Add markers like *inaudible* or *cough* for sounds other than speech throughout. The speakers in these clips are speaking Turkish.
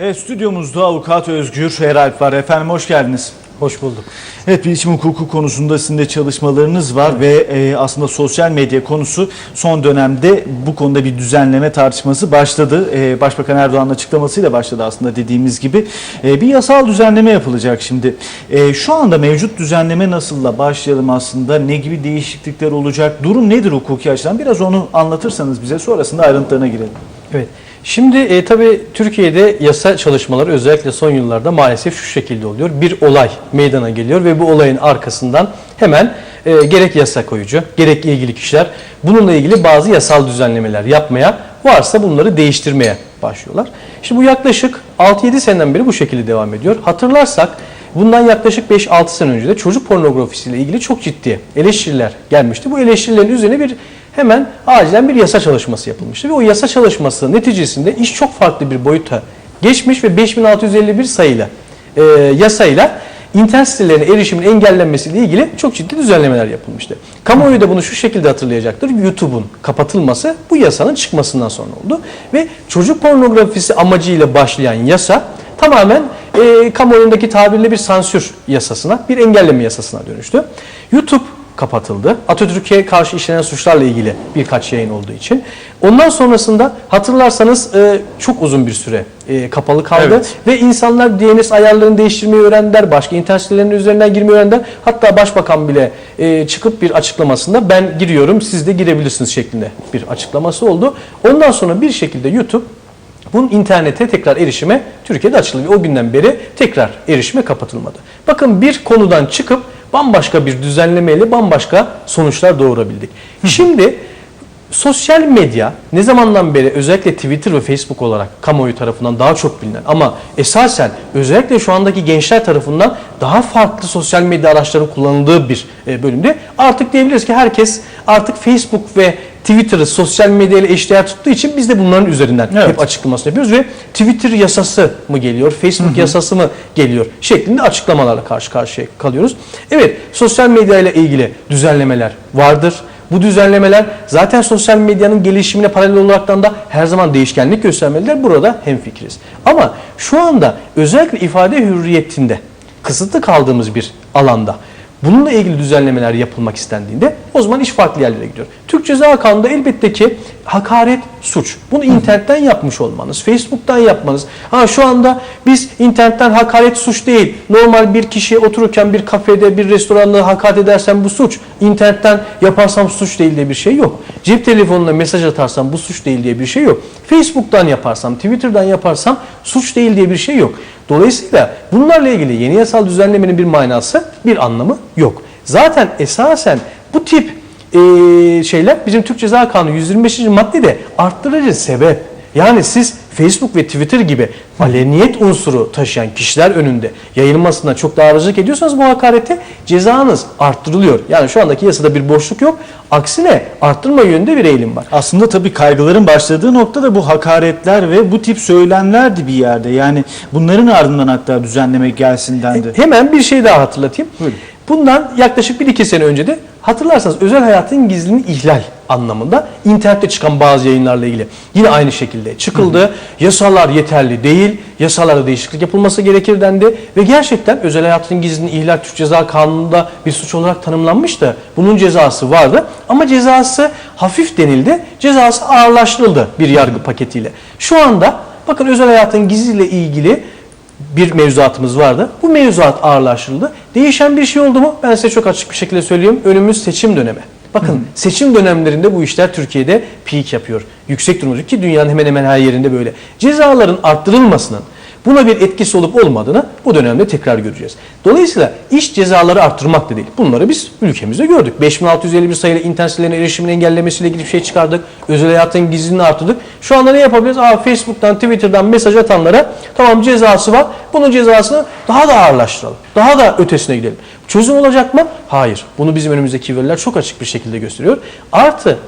Evet stüdyomuzda avukat Özgür Eralp var. Efendim hoş geldiniz. Hoş bulduk. Evet bilişim hukuku konusunda sizin de çalışmalarınız var ve e, aslında sosyal medya konusu son dönemde bu konuda bir düzenleme tartışması başladı. E, Başbakan Erdoğan'ın açıklamasıyla başladı aslında dediğimiz gibi. E, bir yasal düzenleme yapılacak şimdi. E, şu anda mevcut düzenleme nasılla başlayalım aslında? Ne gibi değişiklikler olacak? Durum nedir hukuki açıdan? Biraz onu anlatırsanız bize sonrasında ayrıntılarına girelim. Evet. Şimdi e, tabii Türkiye'de yasa çalışmaları özellikle son yıllarda maalesef şu şekilde oluyor. Bir olay meydana geliyor ve bu olayın arkasından hemen e, gerek yasa koyucu, gerek ilgili kişiler bununla ilgili bazı yasal düzenlemeler yapmaya, varsa bunları değiştirmeye başlıyorlar. Şimdi bu yaklaşık 6-7 seneden beri bu şekilde devam ediyor. Hatırlarsak bundan yaklaşık 5-6 sene önce de çocuk pornografisiyle ilgili çok ciddi eleştiriler gelmişti. Bu eleştirilerin üzerine bir hemen acilen bir yasa çalışması yapılmıştı. Ve o yasa çalışması neticesinde iş çok farklı bir boyuta geçmiş ve 5651 sayılı e, yasayla internet sitelerine erişimin engellenmesiyle ilgili çok ciddi düzenlemeler yapılmıştı. Kamuoyu da bunu şu şekilde hatırlayacaktır. YouTube'un kapatılması bu yasanın çıkmasından sonra oldu. Ve çocuk pornografisi amacıyla başlayan yasa tamamen e, kamuoyundaki tabirle bir sansür yasasına, bir engelleme yasasına dönüştü. YouTube kapatıldı. Atatürk'e karşı işlenen suçlarla ilgili birkaç yayın olduğu için. Ondan sonrasında hatırlarsanız e, çok uzun bir süre e, kapalı kaldı Evet. ve insanlar DNS ayarlarını değiştirmeyi öğrendiler. Başka internet sitelerinin üzerinden girmeyi öğrendiler. Hatta başbakan bile e, çıkıp bir açıklamasında ben giriyorum siz de girebilirsiniz şeklinde bir açıklaması oldu. Ondan sonra bir şekilde YouTube bunun internete tekrar erişime Türkiye'de açıldı ve o günden beri tekrar erişime kapatılmadı. Bakın bir konudan çıkıp bambaşka bir düzenlemeyle bambaşka sonuçlar doğurabildik. Şimdi sosyal medya ne zamandan beri özellikle Twitter ve Facebook olarak kamuoyu tarafından daha çok bilinen ama esasen özellikle şu andaki gençler tarafından daha farklı sosyal medya araçlarının kullanıldığı bir e, bölümde artık diyebiliriz ki herkes artık Facebook ve Twitter'ı sosyal medya ile eşdeğer tuttuğu için biz de bunların üzerinden Evet. hep açıklamasını yapıyoruz ve Twitter yasası mı geliyor, Facebook yasası mı geliyor şeklinde açıklamalarla karşı karşıya kalıyoruz. Evet, sosyal medya ile ilgili düzenlemeler vardır. Bu düzenlemeler zaten sosyal medyanın gelişimine paralel olaraktan da her zaman değişkenlik göstermeliler. Burada hemfikiriz. Ama şu anda özellikle ifade hürriyetinde kısıtlı kaldığımız bir alanda bununla ilgili düzenlemeler yapılmak istendiğinde o zaman iş farklı yerlere gidiyor. Türk Ceza Kanunu'nda elbette ki hakaret suç. Bunu internetten yapmış olmanız, Facebook'tan yapmanız. Ha şu anda biz internetten hakaret suç değil. Normal bir kişiye otururken bir kafede, bir restoranda hakaret edersem bu suç. İnternetten yaparsam suç değil diye bir şey yok. Cep telefonuna mesaj atarsam bu suç değil diye bir şey yok. Facebook'tan yaparsam, Twitter'dan yaparsam suç değil diye bir şey yok. Dolayısıyla bunlarla ilgili yeni yasal düzenlemenin bir manası, bir anlamı yok. Zaten esasen bu tip e, şeyler bizim Türk Ceza Kanunu 125. maddede arttırıcı sebep. Yani siz Facebook ve Twitter gibi aleniyet unsuru taşıyan kişiler önünde yayılmasına çok daha aracılık ediyorsanız bu hakarete cezanız arttırılıyor. Yani şu andaki yasada bir boşluk yok. Aksine arttırma yönünde bir eğilim var. Aslında tabii kaygıların başladığı nokta da bu hakaretler ve bu tip söylemlerdi bir yerde. Yani bunların ardından hatta düzenleme gelsin dendi. Hemen bir şey daha hatırlatayım. Buyurun. Bundan yaklaşık 1-2 sene önce de hatırlarsanız özel hayatın gizliliğini ihlal anlamında internette çıkan bazı yayınlarla ilgili yine aynı şekilde çıkıldı. Yasalar yeterli değil. Yasalarda değişiklik yapılması gerekir dendi ve gerçekten özel hayatın gizliliğini ihlal Türk Ceza Kanunu'nda bir suç olarak tanımlanmıştı. Bunun cezası vardı ama cezası hafif denildi. Cezası ağırlaştırıldı bir yargı paketiyle. Şu anda bakın özel hayatın gizliliğiyle ilgili bir mevzuatımız vardı. Bu mevzuat ağırlaştırıldı. Değişen bir şey oldu mu? Ben size çok açık bir şekilde söyleyeyim. Önümüz seçim dönemi. Bakın seçim dönemlerinde bu işler Türkiye'de peak yapıyor. Yüksek durumda ki dünyanın hemen hemen her yerinde böyle. Cezaların arttırılmasının buna bir etkisi olup olmadığını bu dönemde tekrar göreceğiz. Dolayısıyla iş cezaları arttırmak da değil. Bunları biz ülkemizde gördük. 5651 sayılı internet sitelerine erişimin engellemesiyle ilgili şey çıkardık. Özel hayatın gizliliğini arttırdık. Şu anda ne yapabiliriz? Aa, Facebook'tan, Twitter'dan mesaj atanlara tamam cezası var. Bunun cezasını daha da ağırlaştıralım. Daha da ötesine gidelim. Çözüm olacak mı? Hayır. Bunu bizim önümüzdeki veriler çok açık bir şekilde gösteriyor. Artı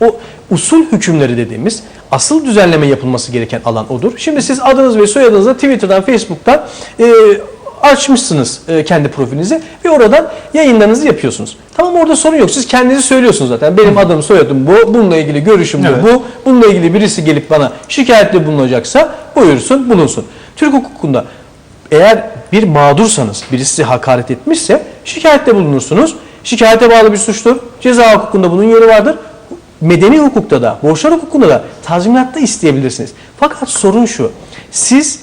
o usul hükümleri dediğimiz asıl düzenleme yapılması gereken alan odur. Şimdi siz adınız ve soyadınızla Twitter'dan, Facebook'tan e, açmışsınız e, kendi profilinizi ve oradan yayınlarınızı yapıyorsunuz. Tamam orada sorun yok. Siz kendinizi söylüyorsunuz zaten. Benim adım, soyadım bu. Bununla ilgili görüşüm Evet. bu. Bununla ilgili birisi gelip bana şikayette bulunacaksa buyursun, bulunsun. Türk hukukunda eğer bir mağdursanız, birisi hakaret etmişse şikayette bulunursunuz. Şikayete bağlı bir suçtur. Ceza hukukunda bunun yeri vardır. Medeni hukukta da, borçlar hukukunda da tazminatta isteyebilirsiniz. Fakat sorun şu. Siz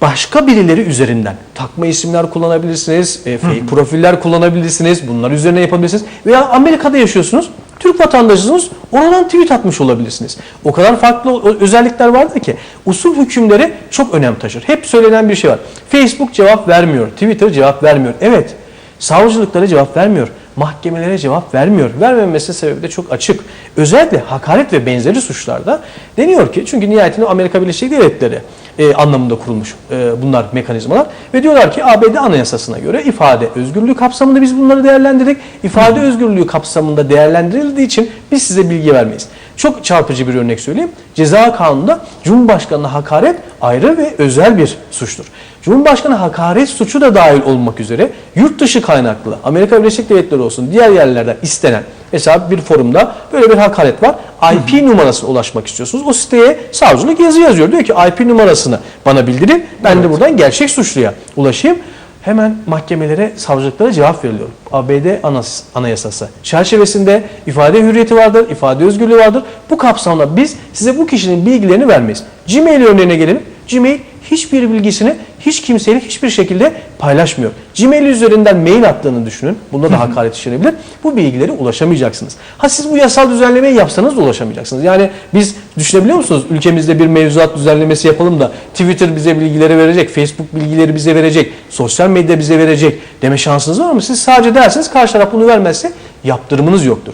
başka birileri üzerinden takma isimler kullanabilirsiniz, e, fake profiller kullanabilirsiniz, bunlar üzerine yapabilirsiniz. Veya Amerika'da yaşıyorsunuz, Türk vatandaşısınız, oradan tweet atmış olabilirsiniz. O kadar farklı özellikler vardır ki usul hükümleri çok önem taşır. Hep söylenen bir şey var. Facebook cevap vermiyor, Twitter cevap vermiyor. Evet, savcılıklara cevap vermiyor, mahkemelere cevap vermiyor. Vermemesi sebebi de çok açık. Özellikle hakaret ve benzeri suçlarda deniyor ki çünkü nihayetinde Amerika Birleşik Devletleri e, anlamında kurulmuş e, bunlar mekanizmalar ve diyorlar ki ABD Anayasasına göre ifade özgürlüğü kapsamında biz bunları değerlendirdik. İfade özgürlüğü kapsamında değerlendirildiği için biz size bilgi vermeyiz. Çok çarpıcı bir örnek söyleyeyim. Ceza kanununda Cumhurbaşkanı'na hakaret ayrı ve özel bir suçtur. Cumhurbaşkanı hakaret suçu da dahil olmak üzere yurt dışı kaynaklı Amerika Birleşik Devletleri olsun diğer yerlerden istenen mesela bir forumda böyle bir hakaret var. IP numarasına ulaşmak istiyorsunuz. O siteye savcılık yazı yazıyor. Diyor ki IP numarasını bana bildirin. Ben de buradan gerçek suçluya ulaşayım. Hemen mahkemelere, savcılıklara cevap veriliyor. ABD Anas- Anayasası çerçevesinde ifade hürriyeti vardır, ifade özgürlüğü vardır. Bu kapsamda biz size bu kişinin bilgilerini vermeyiz. Gmail örneğine gelelim. Gmail hiçbir bilgisini hiç kimseyle hiçbir şekilde paylaşmıyor. Gmail üzerinden mail attığını düşünün. Bunda da hakaret işlenebilir. Bu bilgilere ulaşamayacaksınız. Ha siz bu yasal düzenlemeyi yapsanız da ulaşamayacaksınız. Yani biz düşünebiliyor musunuz? Ülkemizde bir mevzuat düzenlemesi yapalım da Twitter bize bilgileri verecek, Facebook bilgileri bize verecek, sosyal medya bize verecek deme şansınız var mı? Siz sadece derseniz karşı taraf bunu vermezse yaptırımınız yoktur.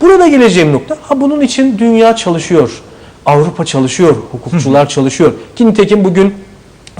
Burada geleceğim nokta, ha bunun için dünya çalışıyor. Avrupa çalışıyor, hukukçular çalışıyor. Ki nitekim bugün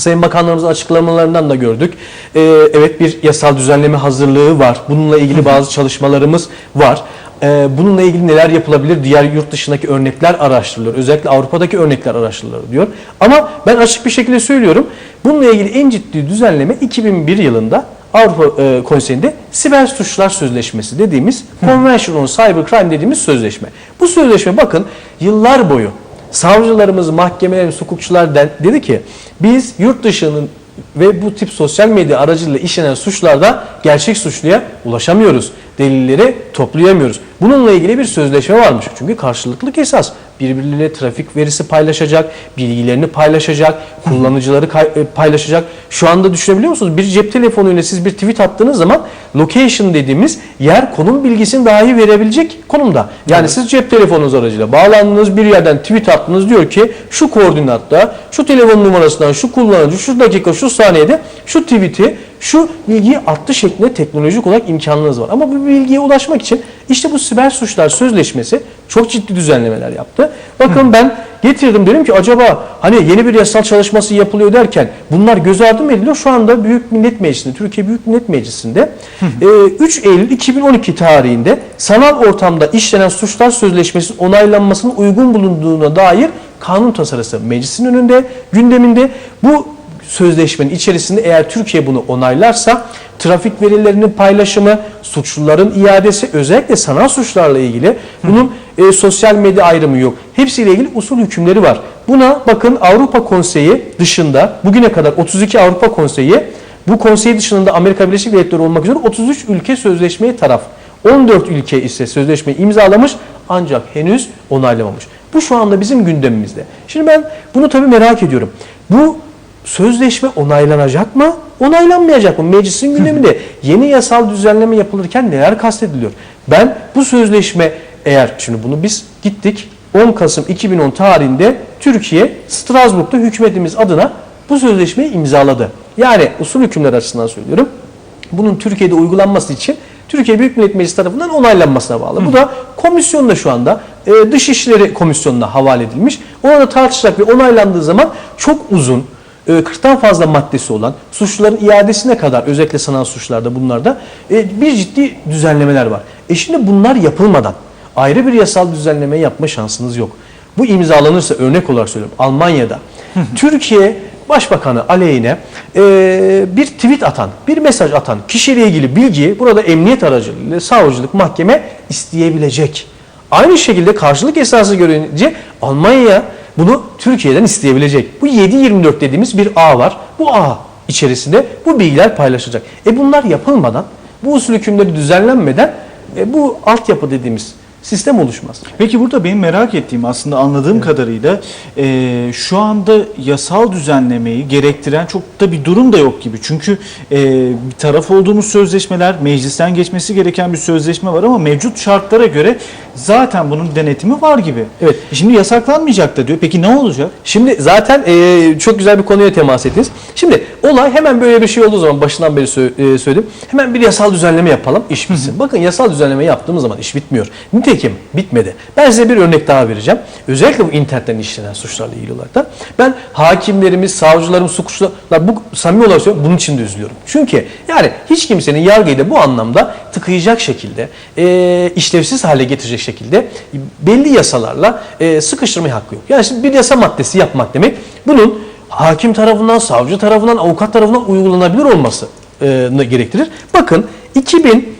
Sayın Bakanlarımızın açıklamalarından da gördük. Ee, evet bir yasal düzenleme hazırlığı var. Bununla ilgili bazı çalışmalarımız var. Ee, bununla ilgili neler yapılabilir? Diğer yurt dışındaki örnekler araştırılıyor. Özellikle Avrupa'daki örnekler araştırılıyor diyor. Ama ben açık bir şekilde söylüyorum. Bununla ilgili en ciddi düzenleme 2001 yılında Avrupa e, Konseyi'nde Siber Suçlar Sözleşmesi dediğimiz Convention on Cybercrime dediğimiz sözleşme. Bu sözleşme bakın yıllar boyu savcılarımız, mahkemelerimiz, hukukçular de- dedi ki biz yurt dışının ve bu tip sosyal medya aracılığıyla işlenen suçlarda gerçek suçluya ulaşamıyoruz. Delilleri toplayamıyoruz. Bununla ilgili bir sözleşme varmış. Çünkü karşılıklık esas. Birbirleriyle trafik verisi paylaşacak, bilgilerini paylaşacak, kullanıcıları e, paylaşacak. Şu anda düşünebiliyor musunuz? Bir cep telefonuyla siz bir tweet attığınız zaman location dediğimiz yer konum bilgisini dahi verebilecek konumda. Yani siz cep telefonunuz aracıyla bağlandınız bir yerden tweet attınız diyor ki şu koordinatta, şu telefon numarasından, şu kullanıcı, şu dakika, şu saniyede şu tweet'i şu bilgiyi attı şeklinde teknolojik olarak imkanınız var. Ama bu bilgiye ulaşmak için işte bu siber suçlar sözleşmesi çok ciddi düzenlemeler yaptı. Bakın ben getirdim dedim ki acaba hani yeni bir yasal çalışması yapılıyor derken bunlar göz ardı mı ediliyor? Şu anda Büyük Millet Meclisi'nde, Türkiye Büyük Millet Meclisi'nde e, 3 Eylül 2012 tarihinde sanal ortamda işlenen suçlar sözleşmesinin onaylanmasının uygun bulunduğuna dair kanun tasarısı meclisin önünde, gündeminde. Bu sözleşmenin içerisinde eğer Türkiye bunu onaylarsa trafik verilerinin paylaşımı, suçluların iadesi özellikle sanal suçlarla ilgili bunun e, sosyal medya ayrımı yok. Hepsiyle ilgili usul hükümleri var. Buna bakın Avrupa Konseyi dışında bugüne kadar 32 Avrupa Konseyi bu konsey dışında Amerika Birleşik Devletleri olmak üzere 33 ülke sözleşmeye taraf. 14 ülke ise sözleşmeyi imzalamış ancak henüz onaylamamış. Bu şu anda bizim gündemimizde. Şimdi ben bunu tabii merak ediyorum. Bu sözleşme onaylanacak mı? Onaylanmayacak mı? Meclisin gündeminde *laughs* yeni yasal düzenleme yapılırken neler kastediliyor? Ben bu sözleşme eğer şimdi bunu biz gittik 10 Kasım 2010 tarihinde Türkiye Strasbourg'da hükümetimiz adına bu sözleşmeyi imzaladı. Yani usul hükümler açısından söylüyorum. Bunun Türkiye'de uygulanması için Türkiye Büyük Millet Meclisi tarafından onaylanmasına bağlı. Bu da komisyonda şu anda e, Dışişleri Komisyonu'na havale edilmiş. Orada tartışacak ve onaylandığı zaman çok uzun, e, 40'tan fazla maddesi olan suçluların iadesine kadar özellikle sanal suçlarda bunlarda e, bir ciddi düzenlemeler var. E şimdi bunlar yapılmadan ayrı bir yasal düzenleme yapma şansınız yok. Bu imzalanırsa örnek olarak söylüyorum Almanya'da Türkiye Başbakanı aleyhine e, bir tweet atan, bir mesaj atan kişiyle ilgili bilgiyi burada emniyet aracılığıyla savcılık, mahkeme isteyebilecek. Aynı şekilde karşılık esası görünce Almanya bunu Türkiye'den isteyebilecek. Bu 7-24 dediğimiz bir ağ var. Bu ağ içerisinde bu bilgiler paylaşılacak. E bunlar yapılmadan, bu usul hükümleri düzenlenmeden e, bu altyapı dediğimiz sistem oluşmaz. Peki burada benim merak ettiğim aslında anladığım kadarıyla e, şu anda yasal düzenlemeyi gerektiren çok da bir durum da yok gibi. Çünkü e, bir taraf olduğumuz sözleşmeler, meclisten geçmesi gereken bir sözleşme var ama mevcut şartlara göre zaten bunun denetimi var gibi. Evet. E Şimdi yasaklanmayacak da diyor. Peki ne olacak? Şimdi zaten e, çok güzel bir konuya temas ettiniz. Şimdi olay hemen böyle bir şey olduğu zaman başından beri e, söyledim. Hemen bir yasal düzenleme yapalım, iş bitsin. Bakın yasal düzenleme yaptığımız zaman iş bitmiyor. Nitekim bitmedi. Ben size bir örnek daha vereceğim. Özellikle bu internetten işlenen suçlarla ilgili olarak da. Ben hakimlerimiz, savcılarımız, suçlular bu samimi olarak söylüyorum bunun için de üzülüyorum. Çünkü yani hiç kimsenin yargıyı da bu anlamda tıkayacak şekilde, e, işlevsiz hale getirecek şekilde belli yasalarla e, sıkıştırmaya hakkı yok. Yani şimdi bir yasa maddesi yapmak demek bunun hakim tarafından, savcı tarafından, avukat tarafından uygulanabilir olması e, gerektirir. Bakın 2000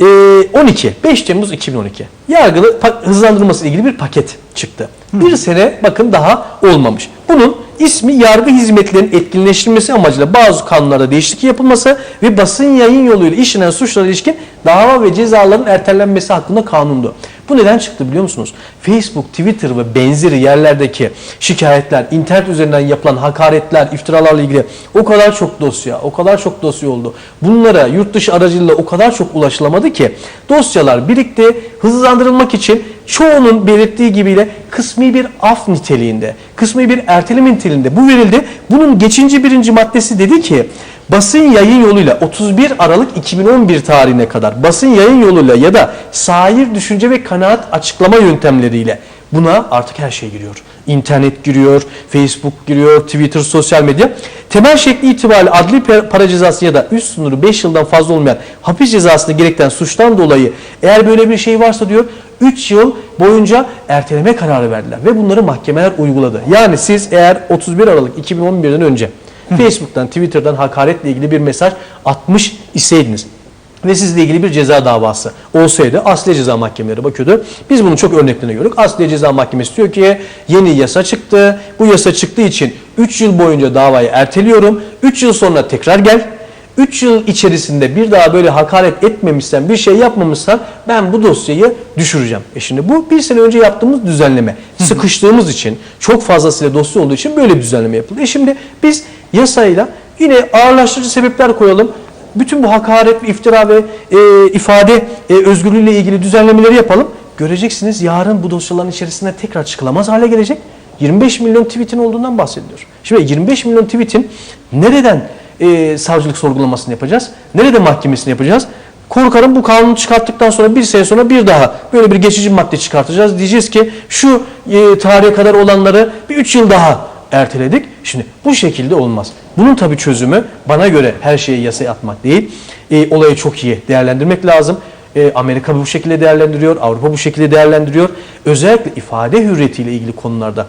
e, 12, 5 Temmuz 2012 yargılı hızlandırılması ilgili bir paket çıktı. Bir sene bakın daha olmamış. Bunun ismi yargı hizmetlerinin etkinleştirilmesi amacıyla bazı kanunlarda değişiklik yapılması ve basın yayın yoluyla işlenen suçlara ilişkin dava ve cezaların ertelenmesi hakkında kanundu. Bu neden çıktı biliyor musunuz? Facebook, Twitter ve benzeri yerlerdeki şikayetler, internet üzerinden yapılan hakaretler, iftiralarla ilgili o kadar çok dosya, o kadar çok dosya oldu. Bunlara yurt dışı aracılığıyla o kadar çok ulaşılamadı ki dosyalar birikti. Hızlandırılmak için çoğunun belirttiği gibiyle kısmi bir af niteliğinde, kısmi bir erteleme niteliğinde bu verildi. Bunun geçinci birinci maddesi dedi ki basın yayın yoluyla 31 Aralık 2011 tarihine kadar basın yayın yoluyla ya da sair düşünce ve kanaat açıklama yöntemleriyle buna artık her şey giriyor. İnternet giriyor, Facebook giriyor, Twitter, sosyal medya. Temel şekli itibariyle adli para cezası ya da üst sınırı 5 yıldan fazla olmayan hapis cezasını gerektiren suçtan dolayı eğer böyle bir şey varsa diyor 3 yıl boyunca erteleme kararı verdiler ve bunları mahkemeler uyguladı. Yani siz eğer 31 Aralık 2011'den önce Facebook'tan, Twitter'dan hakaretle ilgili bir mesaj atmış iseydiniz ve sizle ilgili bir ceza davası olsaydı Asliye Ceza Mahkemeleri bakıyordu. Biz bunun çok örneklerini gördük. Asliye Ceza Mahkemesi diyor ki yeni yasa çıktı. Bu yasa çıktığı için 3 yıl boyunca davayı erteliyorum. 3 yıl sonra tekrar gel. 3 yıl içerisinde bir daha böyle hakaret etmemişsen, bir şey yapmamışsan ben bu dosyayı düşüreceğim. E şimdi bu bir sene önce yaptığımız düzenleme. Sıkıştığımız için, çok fazlasıyla dosya olduğu için böyle bir düzenleme yapıldı. E şimdi biz yasayla yine ağırlaştırıcı sebepler koyalım. Bütün bu hakaret, iftira ve e, ifade e, özgürlüğüyle ilgili düzenlemeleri yapalım. Göreceksiniz yarın bu dosyaların içerisinde tekrar çıkılamaz hale gelecek. 25 milyon tweetin olduğundan bahsediliyor. Şimdi 25 milyon tweetin nereden e, savcılık sorgulamasını yapacağız? Nerede mahkemesini yapacağız? Korkarım bu kanunu çıkarttıktan sonra bir sene sonra bir daha böyle bir geçici madde çıkartacağız. Diyeceğiz ki şu e, tarihe kadar olanları bir 3 yıl daha erteledik. Şimdi bu şekilde olmaz. Bunun tabii çözümü bana göre her şeyi yasaya atmak değil. E, olayı çok iyi değerlendirmek lazım. E, Amerika bu şekilde değerlendiriyor, Avrupa bu şekilde değerlendiriyor. Özellikle ifade hürriyetiyle ilgili konularda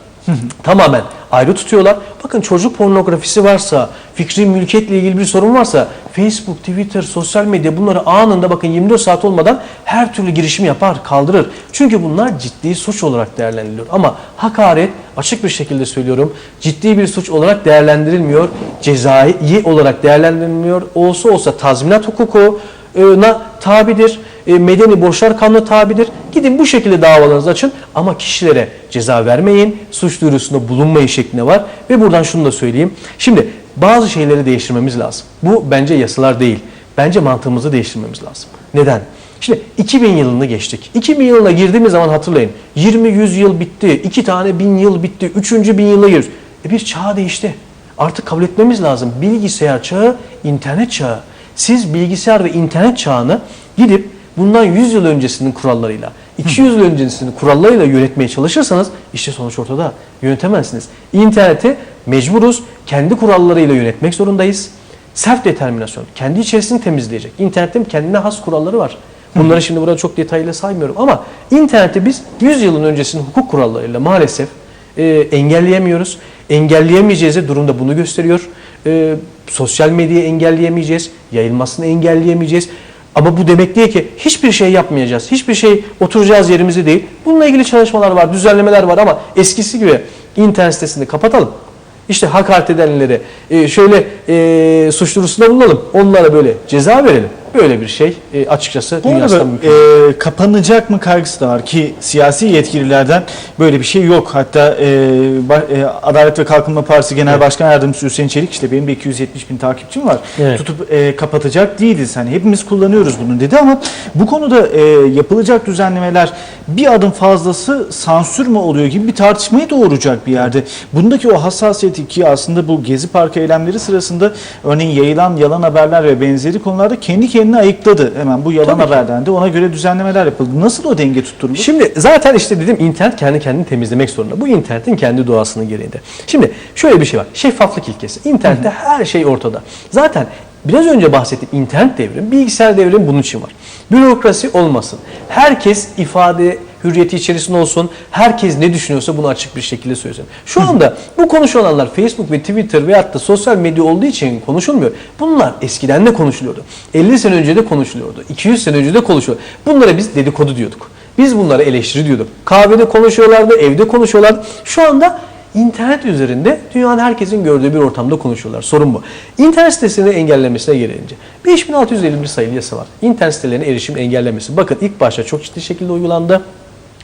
tamamen ayrı tutuyorlar. Bakın çocuk pornografisi varsa, fikri mülkiyetle ilgili bir sorun varsa Facebook, Twitter, sosyal medya bunları anında bakın 24 saat olmadan her türlü girişim yapar, kaldırır. Çünkü bunlar ciddi suç olarak değerlendiriliyor. Ama hakaret açık bir şekilde söylüyorum ciddi bir suç olarak değerlendirilmiyor. Cezai olarak değerlendirilmiyor. Olsa olsa tazminat hukukuna tabidir. E, medeni borçlar kanunu tabidir. Gidin bu şekilde davalarınızı açın ama kişilere ceza vermeyin, suç duyurusunda bulunmayın şeklinde var. Ve buradan şunu da söyleyeyim. Şimdi bazı şeyleri değiştirmemiz lazım. Bu bence yasalar değil. Bence mantığımızı değiştirmemiz lazım. Neden? Şimdi 2000 yılını geçtik. 2000 yılına girdiğimiz zaman hatırlayın. 20-100 yıl bitti, 2 tane bin yıl bitti, 3. bin yıla giriyoruz. E bir çağ değişti. Artık kabul etmemiz lazım. Bilgisayar çağı, internet çağı. Siz bilgisayar ve internet çağını gidip bundan 100 yıl öncesinin kurallarıyla, 200 yıl öncesinin kurallarıyla yönetmeye çalışırsanız işte sonuç ortada. Yönetemezsiniz. İnterneti mecburuz kendi kurallarıyla yönetmek zorundayız. Self determinasyon. Kendi içerisini temizleyecek. İnternetin kendine has kuralları var. Bunları şimdi burada çok detaylı saymıyorum ama interneti biz 100 yılın öncesinin hukuk kurallarıyla maalesef e, engelleyemiyoruz. Engelleyemeyeceğiz de durumda bunu gösteriyor. E, sosyal medyayı engelleyemeyeceğiz. Yayılmasını engelleyemeyeceğiz. Ama bu demek değil ki hiçbir şey yapmayacağız. Hiçbir şey oturacağız yerimize değil. Bununla ilgili çalışmalar var, düzenlemeler var ama eskisi gibi internet sitesini kapatalım. İşte hakaret edenlere e, şöyle e, suç duyurusunda bulunalım. Onlara böyle ceza verelim. Böyle bir şey e, açıkçası Bu dünyasında mümkün. e, kapanacak mı kaygısı da var ki siyasi yetkililerden böyle bir şey yok. Hatta e, e, Adalet ve Kalkınma Partisi Genel Evet. Başkan Yardımcısı Hüseyin Çelik işte benim de 270 bin takipçim var. Evet. Tutup e, kapatacak değiliz. Hani hepimiz kullanıyoruz bunu dedi ama bu konuda e, yapılacak düzenlemeler bir adım fazlası sansür mü oluyor gibi bir tartışmayı doğuracak bir yerde. Bundaki o hassasiyeti ki aslında bu Gezi Parkı eylemleri sırasında örneğin yayılan yalan haberler ve benzeri konularda kendi kendine ayıkladı. Hemen bu yalan Tabii haberden de ona göre düzenlemeler yapıldı. Nasıl o denge tutturulur? Şimdi zaten işte dedim internet kendi kendini temizlemek zorunda. Bu internetin kendi doğasının gereğinde. Şimdi şöyle bir şey var. Şeffaflık ilkesi. İnternette her şey ortada. Zaten biraz önce bahsettiğim internet devrim, bilgisayar devrimi bunun için var. Bürokrasi olmasın. Herkes ifade hürriyeti içerisinde olsun. Herkes ne düşünüyorsa bunu açık bir şekilde söylesin. Şu anda bu konuşulanlar Facebook ve Twitter veyahut da sosyal medya olduğu için konuşulmuyor. Bunlar eskiden de konuşuluyordu. 50 sene önce de konuşuluyordu. 200 sene önce de konuşuluyordu. Bunlara biz dedikodu diyorduk. Biz bunlara eleştiri diyorduk. Kahvede konuşuyorlardı, evde konuşuyorlardı. Şu anda internet üzerinde dünyanın herkesin gördüğü bir ortamda konuşuyorlar. Sorun bu. İnternet sitesini engellemesine gelince 5651 sayılı yasa var. İnternet sitelerine erişim engellemesi. Bakın ilk başta çok ciddi şekilde uygulandı.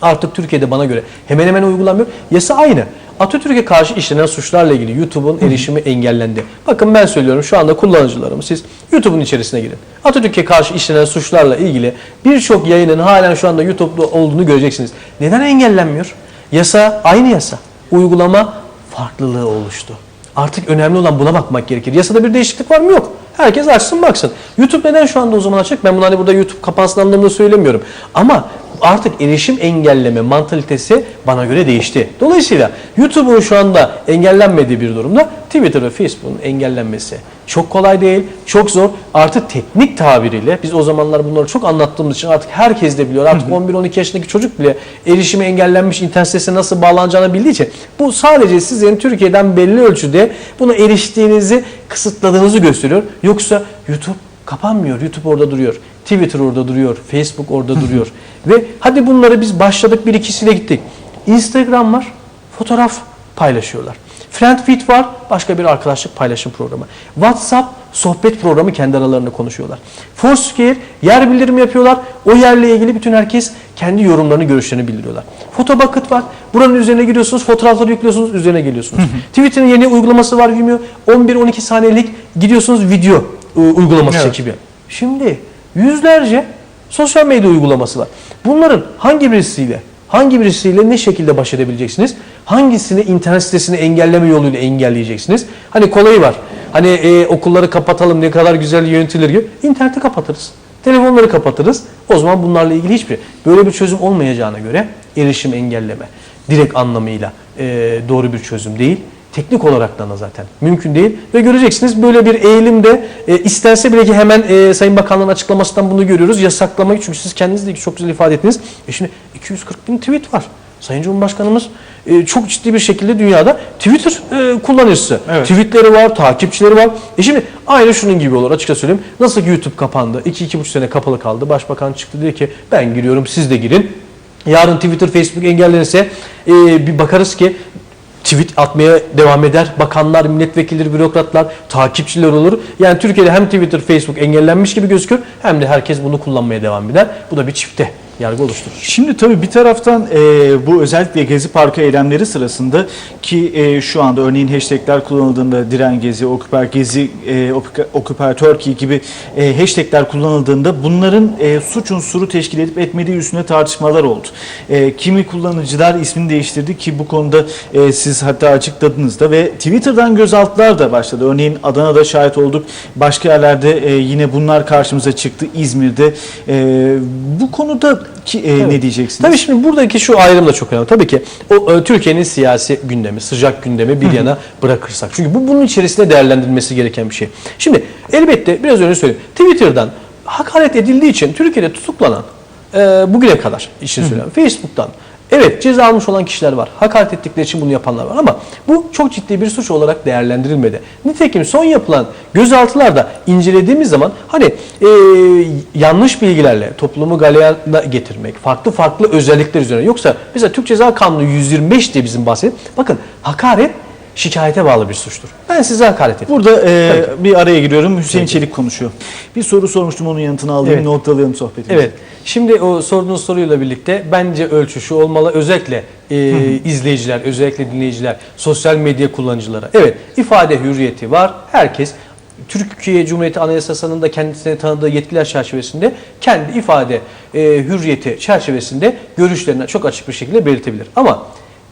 Artık Türkiye'de bana göre hemen hemen uygulanmıyor. Yasa aynı. Atatürk'e karşı işlenen suçlarla ilgili YouTube'un erişimi engellendi. Bakın ben söylüyorum şu anda kullanıcılarım siz YouTube'un içerisine girin. Atatürk'e karşı işlenen suçlarla ilgili birçok yayının halen şu anda YouTube'da olduğunu göreceksiniz. Neden engellenmiyor? Yasa aynı yasa. Uygulama farklılığı oluştu. Artık önemli olan buna bakmak gerekir. Yasada bir değişiklik var mı? Yok. Herkes açsın baksın. YouTube neden şu anda o zaman açık? Ben bunu hani burada YouTube kapansın anlamında söylemiyorum. Ama artık erişim engelleme mantalitesi bana göre değişti. Dolayısıyla YouTube'un şu anda engellenmediği bir durumda Twitter ve Facebook'un engellenmesi çok kolay değil, çok zor. Artık teknik tabiriyle biz o zamanlar bunları çok anlattığımız için artık herkes de biliyor. Artık 11-12 yaşındaki çocuk bile erişimi engellenmiş internet sitesine nasıl bağlanacağını bildiği için bu sadece sizin Türkiye'den belli ölçüde buna eriştiğinizi kısıtladığınızı gösteriyor. Yoksa YouTube kapanmıyor. YouTube orada duruyor. Twitter orada duruyor. Facebook orada duruyor. Ve hadi bunları biz başladık bir ikisiyle gittik. Instagram var. Fotoğraf paylaşıyorlar. Friendfeed var. Başka bir arkadaşlık paylaşım programı. WhatsApp sohbet programı kendi aralarında konuşuyorlar. Foursquare yer bildirimi yapıyorlar. O yerle ilgili bütün herkes kendi yorumlarını, görüşlerini bildiriyorlar. Photobakıt var. Buranın üzerine giriyorsunuz, fotoğrafları yüklüyorsunuz, üzerine geliyorsunuz. Twitter'ın yeni uygulaması var Vimeo. 11-12 saniyelik gidiyorsunuz video e, uygulaması Evet. çekiyor. Şimdi yüzlerce sosyal medya uygulaması var. Bunların hangi birisiyle, hangi birisiyle ne şekilde baş edebileceksiniz? Hangisini internet sitesini engelleme yoluyla engelleyeceksiniz? Hani kolayı var. Hani e, okulları kapatalım ne kadar güzel yönetilir gibi. İnterneti kapatırız. Telefonları kapatırız. O zaman bunlarla ilgili hiçbir böyle bir çözüm olmayacağına göre erişim engelleme direkt anlamıyla e, doğru bir çözüm değil. Teknik olarak da zaten mümkün değil ve göreceksiniz böyle bir eğilimde e, istense bile ki hemen e, Sayın Bakanlığı'nın açıklamasından bunu görüyoruz. Yasaklamayı çünkü siz kendiniz de çok güzel ifade ettiniz. E şimdi 240 bin tweet var. Sayın Cumhurbaşkanımız e, çok ciddi bir şekilde dünyada Twitter e, kullanıcısı. Evet. Tweetleri var, takipçileri var. E şimdi aynı şunun gibi olur açıkça söyleyeyim. Nasıl ki YouTube kapandı, 2-2,5 sene kapalı kaldı. Başbakan çıktı dedi ki ben giriyorum siz de girin. Yarın Twitter, Facebook engellenirse e, bir bakarız ki tweet atmaya devam eder. Bakanlar, milletvekilleri, bürokratlar, takipçiler olur. Yani Türkiye'de hem Twitter, Facebook engellenmiş gibi gözüküyor hem de herkes bunu kullanmaya devam eder. Bu da bir çifte yargı oluşturur. Şimdi tabii bir taraftan e, bu özellikle Gezi Parkı eylemleri sırasında ki e, şu anda örneğin hashtagler kullanıldığında Diren Gezi, Occupy Gezi, e, Occupy Turkey gibi e, hashtagler kullanıldığında bunların e, suç unsuru teşkil edip etmediği üstüne tartışmalar oldu. E, kimi kullanıcılar ismini değiştirdi ki bu konuda e, siz hatta açıkladınız da ve Twitter'dan gözaltılar da başladı. Örneğin Adana'da şahit olduk. Başka yerlerde e, yine bunlar karşımıza çıktı. İzmir'de. E, bu konuda ki, e, ne diyeceksiniz? Tabii şimdi buradaki şu ayrım da çok önemli. Tabii ki o e, Türkiye'nin siyasi gündemi, sıcak gündemi bir yana bırakırsak. Çünkü bu bunun içerisinde değerlendirilmesi gereken bir şey. Şimdi elbette biraz önce söyledim. Twitter'dan hakaret edildiği için Türkiye'de tutuklanan e, bugüne kadar için söylüyorum. Facebook'tan Evet ceza almış olan kişiler var. Hakaret ettikleri için bunu yapanlar var ama bu çok ciddi bir suç olarak değerlendirilmedi. Nitekim son yapılan gözaltılarda incelediğimiz zaman hani e, yanlış bilgilerle toplumu galeyana getirmek, farklı farklı özellikler üzerine. Yoksa mesela Türk Ceza Kanunu 125 diye bizim bahsedelim. Bakın hakaret şikayete bağlı bir suçtur. Ben size hakaret ettim. Burada e, bir araya giriyorum. Hüseyin Çelik konuşuyor. Bir soru sormuştum onun yanıtını alayım. Evet. Noktalayalım sohbetimizi. Evet. Şimdi o sorduğunuz soruyla birlikte bence ölçü şu olmalı. Özellikle e, izleyiciler, özellikle dinleyiciler, sosyal medya kullanıcıları. Evet, ifade hürriyeti var. Herkes Türkiye Cumhuriyeti Anayasası'nın da kendisine tanıdığı yetkiler çerçevesinde kendi ifade e, hürriyeti çerçevesinde görüşlerini çok açık bir şekilde belirtebilir. Ama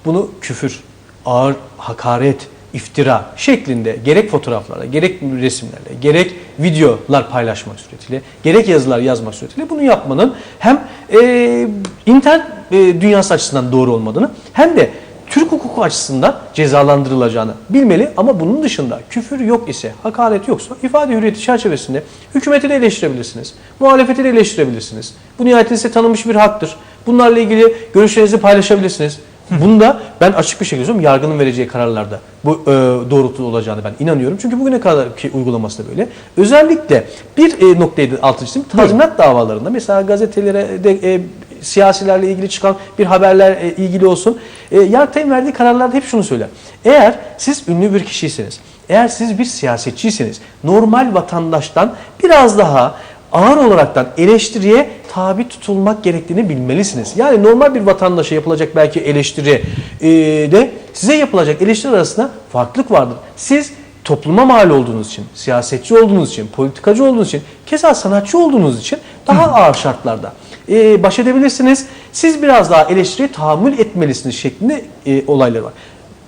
bunu küfür, ağır hakaret, iftira şeklinde gerek fotoğraflarla, gerek resimlerle, gerek videolar paylaşmak suretiyle, gerek yazılar yazmak suretiyle bunu yapmanın hem e, internet e, dünyası açısından doğru olmadığını hem de Türk hukuku açısından cezalandırılacağını bilmeli ama bunun dışında küfür yok ise, hakaret yoksa ifade hürriyeti çerçevesinde hükümeti de eleştirebilirsiniz, muhalefeti de eleştirebilirsiniz. Bu nihayetinde tanınmış bir haktır. Bunlarla ilgili görüşlerinizi paylaşabilirsiniz. Bunda ben açık bir şekilde söylüyorum yargının vereceği kararlarda bu e, doğrultuda olacağını ben inanıyorum. Çünkü bugüne kadar ki uygulaması da böyle. Özellikle bir e, noktayı da altı çizdim. Tazminat davalarında mesela gazetelere de e, siyasilerle ilgili çıkan bir haberler e, ilgili olsun. E, Yargıtay'ın verdiği kararlarda hep şunu söyler. Eğer siz ünlü bir kişiyseniz, eğer siz bir siyasetçiyseniz normal vatandaştan biraz daha ağır olaraktan eleştiriye tabi tutulmak gerektiğini bilmelisiniz. Yani normal bir vatandaşa yapılacak belki eleştiri e, de size yapılacak eleştiri arasında farklılık vardır. Siz topluma mal olduğunuz için, siyasetçi olduğunuz için, politikacı olduğunuz için, keza sanatçı olduğunuz için daha ağır şartlarda e, baş edebilirsiniz. Siz biraz daha eleştiriye tahammül etmelisiniz şeklinde e, olaylar var.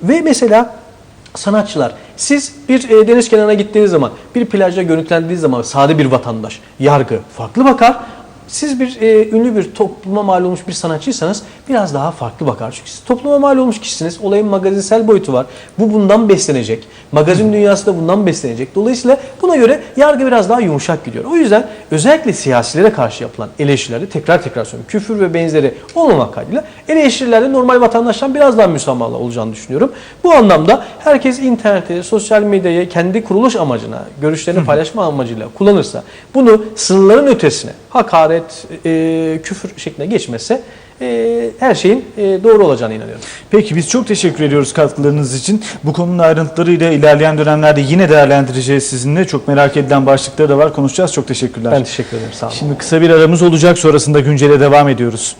Ve mesela sanatçılar siz bir e, deniz kenarına gittiğiniz zaman bir plajda görüntülendiğiniz zaman sade bir vatandaş yargı farklı bakar. Siz bir e, ünlü bir topluma mal olmuş bir sanatçıysanız biraz daha farklı bakar. Çünkü siz topluma mal olmuş kişisiniz. Olayın magazinsel boyutu var. Bu bundan beslenecek. Magazin dünyası da bundan beslenecek. Dolayısıyla buna göre yargı biraz daha yumuşak gidiyor. O yüzden özellikle siyasilere karşı yapılan eleştirilerde tekrar tekrar söylüyorum. Küfür ve benzeri olmamak kaydıyla eleştirilerde normal vatandaştan biraz daha müsamahalı olacağını düşünüyorum. Bu anlamda herkes interneti, sosyal medyayı kendi kuruluş amacına, görüşlerini paylaşma amacıyla kullanırsa bunu sınırların ötesine hakaret, e, küfür şeklinde geçmezse e, her şeyin e, doğru olacağına inanıyorum. Peki biz çok teşekkür ediyoruz katkılarınız için. Bu konunun ayrıntılarıyla ilerleyen dönemlerde yine değerlendireceğiz sizinle. Çok merak edilen başlıkları da var. Konuşacağız. Çok teşekkürler. Ben teşekkür ederim. Sağ olun. Şimdi kısa bir aramız olacak. Sonrasında güncele devam ediyoruz.